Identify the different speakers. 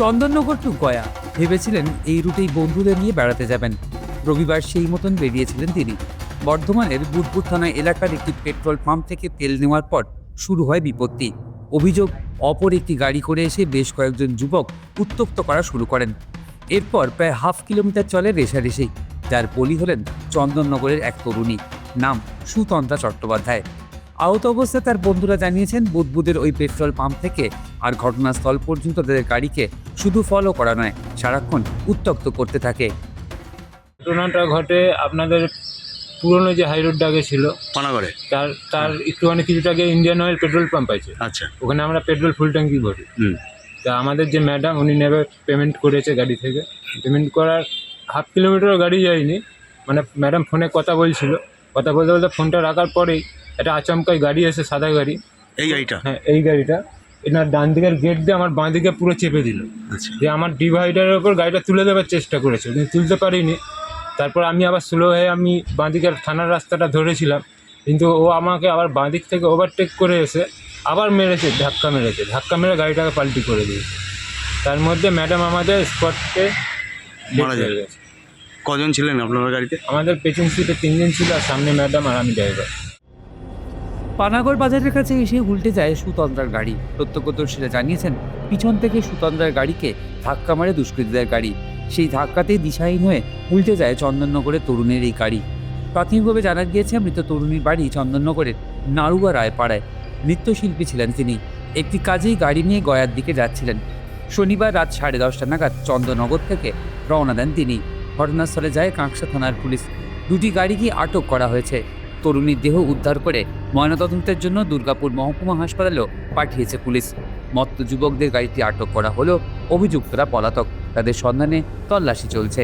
Speaker 1: Chandannagar two Gaya. ভেবেছিলেন এই রুটেই বন্ধুদের নিয়ে বেড়াতে যাবেন। রবিবার সেই মতন বেরিয়েছিলেন তিনি। বর্ধমানের বুটপুর থানা এলাকার একটি পেট্রোল পাম্প থেকে তেল নেওয়ার পর শুরু হয় বিপত্তি। অভিযোগ, অপর একটি গাড়ি করে এসে বেশ কয়েকজন যুবক উত্তপ্ত করা শুরু করেন। এরপর প্রায় হাফ কিলোমিটার চলে রেশারেশি, যার বলি হলেন চন্দননগরের এক তরুণী। নাম সুতন্ত্রা চট্টোপাধ্যায়। আহত অবস্থায় তার বন্ধুরা জানিয়েছেন বুদবুদের ওই পেট্রোল পাম্প থেকে আর ঘটনাস্থল পর্যন্ত তাদের গাড়িকে শুধু ফলো করা নয় সারাক্ষণ উত্তপ্ত করতে থাকে।
Speaker 2: ঘটনাটা ঘটে আপনাদের পুরনো যে হাই রোডটা আগে ছিল
Speaker 3: পানাগড়ে?
Speaker 2: তার তার একটুখানি কিছুটা আগে ইন্ডিয়ান অয়েল পেট্রোল পাম্প আছে।
Speaker 3: আচ্ছা।
Speaker 2: ওখানে আমরা পেট্রোল ফুল ট্যাঙ্কি ভরি। তা আমাদের যে ম্যাডাম উনি নেবে পেমেন্ট করেছে গাড়ি থেকে। পেমেন্ট করার হাফ কিলোমিটারও গাড়ি যায়নি। মানে ম্যাডাম ফোনে কথা বলছিল। কথা বলতে বলতে ফোনটা রাখার পরেই একটা আচমকাই গাড়ি এসে সাদা গাড়ি।
Speaker 3: এই গাড়িটা?
Speaker 2: হ্যাঁ এই গাড়িটা। এনার ডান দিকের গেট দিয়ে আমার বাঁ দিকে পুরো চেপে দিল।
Speaker 3: আচ্ছা।
Speaker 2: যে আমার ডিভাইডারের ওপর গাড়িটা তুলে দেওয়ার চেষ্টা করেছে কিন্তু তুলতে পারিনি। তারপর আমি আবার স্লো হয়ে আমি বাঁদিকের থানার রাস্তাটা ধরেছিলাম কিন্তু ও আমাকে আবার বাঁদিক থেকে ওভারটেক করে এসে আবার মেরেছে ধাক্কা মেরেছে। ধাক্কা মেরে গাড়িটাকে পাল্টি করে দিয়েছে। তার মধ্যে ম্যাডাম আমাদের স্পটকে
Speaker 3: মারা যায়। কজন ছিলেন আপনার গাড়িতে?
Speaker 2: আমাদের পেছন সিটে তিনজন ছিল আর সামনে ম্যাডাম আর আমি ড্রাইভার
Speaker 1: পানাগড় বাজারের কাছে এসে উল্টে যায় সুতন্দ্রার গাড়ি। প্রত্যক্ষদর্শীরা জানিয়েছেন, পিছন থেকে সুতন্দ্রার গাড়িকে ধাক্কা মারে দুষ্কৃতীদের গাড়ি। সেই ধাক্কাতেই দিশাহীন হয়ে উল্টে যায় চন্দননগরের তরুণের এই গাড়ি। প্রাথমিকভাবে জানা গিয়েছে, মৃত তরুণীর বাড়ি চন্দননগরের নাড়ুয়া রায়পাড়ায়। নৃত্যশিল্পী ছিলেন তিনি। একটি কাজেই গাড়ি নিয়ে গয়ার দিকে যাচ্ছিলেন। শনিবার রাত সাড়ে দশটা নাগাদ চন্দননগর থেকে রওনা দেন তিনি। ঘটনাস্থলে যায় কাঁকসা থানার পুলিশ। দুটি গাড়িকে আটক করা হয়েছে। তরুণীর দেহ উদ্ধার করে ময়নাতদন্তের জন্য দুর্গাপুর মহকুমা হাসপাতালেও পাঠিয়েছে পুলিশ। মত্ত যুবকদের গাড়িটি আটক করা হলেও অভিযুক্তরা পলাতক। তাদের সন্ধানে তল্লাশি চলছে।